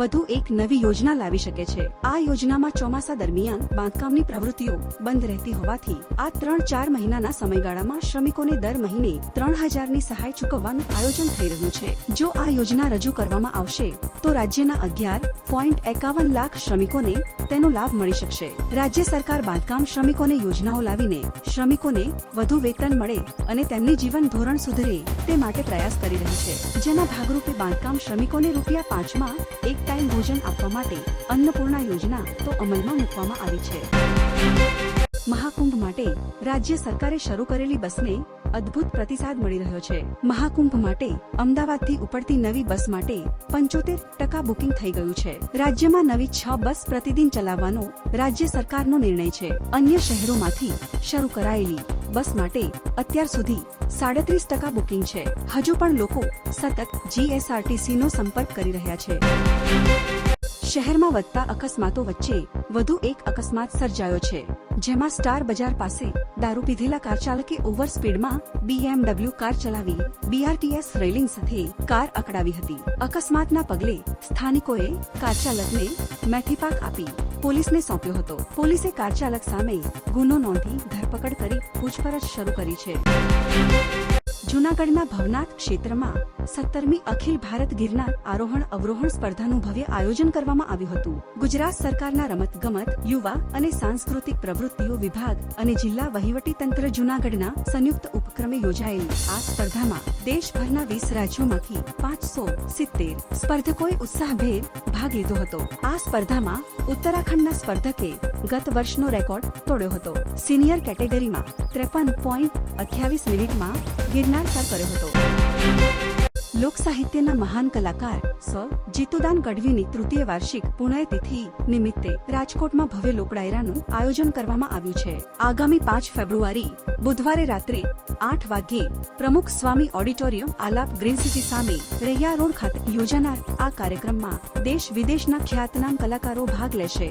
વધુ એક નવી યોજના લાવી શકે છે. આ યોજનામાં ચોમાસા દરમિયાન બાંધકામની પ્રવૃત્તિઓ બંધ રહેતી હોવાથી આ ત્રણ ચાર મહિનાના સમયગાળામાં શ્રમિકોને દર મહિને ત્રણ હજારની સહાય ચૂકવવાનું આયોજન થઈ રહ્યું છે. જો આ યોજના રજૂ કરવામાં આવશે, તો રાજ્યના અગિયાર પોઈન્ટ એકાવન લાખ શ્રમિકોને તેનો લાભ મળી શકશે. રાજ્ય સરકાર બાંધકામ શ્રમિકોને યોજનાઓ લાવીને શ્રમિકોને વધુ વેતન મળે અને તેમની જીવન ધોરણ સુધરે તે માટે પ્રયાસ કરી રહી છે. જેના ભાગરૂપે બાંધકામ શ્રમિકોને રૂપિયા પાંચમાં એક ટાઈમ ભોજન આપવા માટે અન્નપૂર્ણા યોજના તો અમલમાં મૂકવામાં આવી છે. મહાકુંભ માટે રાજ્ય સરકારે શરૂ કરેલી બસને અદ્ભુત પ્રતિસાદ મળી રહ્યો છે. મહાકુંભ માટે અમદાવાદથી ઉપડતી નવી બસ માટે પંચોતેર ટકા બુકિંગ થઈ ગયું છે. રાજ્યમાં નવી છ બસ પ્રતિદિન ચલાવવાનો રાજ્ય સરકારનો નિર્ણય છે. અન્ય શહેરોમાંથી શરૂ કરાયેલી બસ માટે અત્યાર સુધી સાડત્રીસ ટકા બુકિંગ છે. હજુ પણ લોકો સતત જીએસઆરટીસી નો સંપર્ક કરી રહ્યા છે. શહેરમાં વધતા અકસ્માતો વચ્ચે વધુ એક અકસ્માત સર્જાયો છે, જેમાં સ્ટાર બજાર પાસે દારૂ પીધેલા કાર ચાલકે ઓવર સ્પીડમાં બીએમડબલ્યુ કાર ચલાવી બીઆરટીએસ રેલિંગ સાથે કાર અકડાવી હતી. અકસ્માતના પગલે સ્થાનિકોએ કાર ચાલકને મેથીપાક આપી પોલીસને સોંપ્યો હતો. પોલીસે કાર ચાલક સામે ગુનો નોંધી ધરપકડ કરી પૂછપરછ શરૂ કરી છે. જૂનાગઢના ભવનાથ ક્ષેત્રમાં સત્તરમી અખિલ ભારત ગિરનાર આરોહણ અવરોહણ સ્પર્ધાનું ભવ્ય આયોજન કરવામાં આવ્યું હતું. ગુજરાત સરકારના રમત ગમત, યુવા અને સાંસ્કૃતિક પ્રવૃત્તિઓ વિભાગ અને જિલ્લા વહીવટી તંત્ર જૂનાગઢના સંયુક્ત ઉપક્રમે યોજાયેલી આ સ્પર્ધામાં દેશભરના વીસ રાજ્યોમાંથી પાંચસો સિત્તેર સ્પર્ધકોએ ઉત્સાહભેર ભાગ લીધો હતો. આ સ્પર્ધામાં ઉત્તરાખંડના સ્પર્ધકે ગત વર્ષનો રેકોર્ડ તોડ્યો હતો. સિનિયર કેટેગરીમાં ત્રેપન પોઈન્ટ અઠ્યાવીસ મિનિટમાં ગિરનાર સર કર્યો હતો. લોક સાહિત્યના મહાન કલાકાર સ જીતુદાન ગઢવીની તૃતીય વાર્ષિક પુણ્યતિથિ નિમિત્તે રાજકોટમાં ભવ્ય લોક ડાયરાનું આયોજન કરવામાં આવ્યું છે. આગામી પાંચ ફેબ્રુઆરી બુધવારે રાત્રે આઠ વાગ્યે Pramukh Swami auditorium Alap green city સામે રૈયા રોડ ખાતે યોજાનાર આ કાર્યક્રમમાં દેશ વિદેશના ખ્યાતનામ કલાકારો ભાગ લેશે.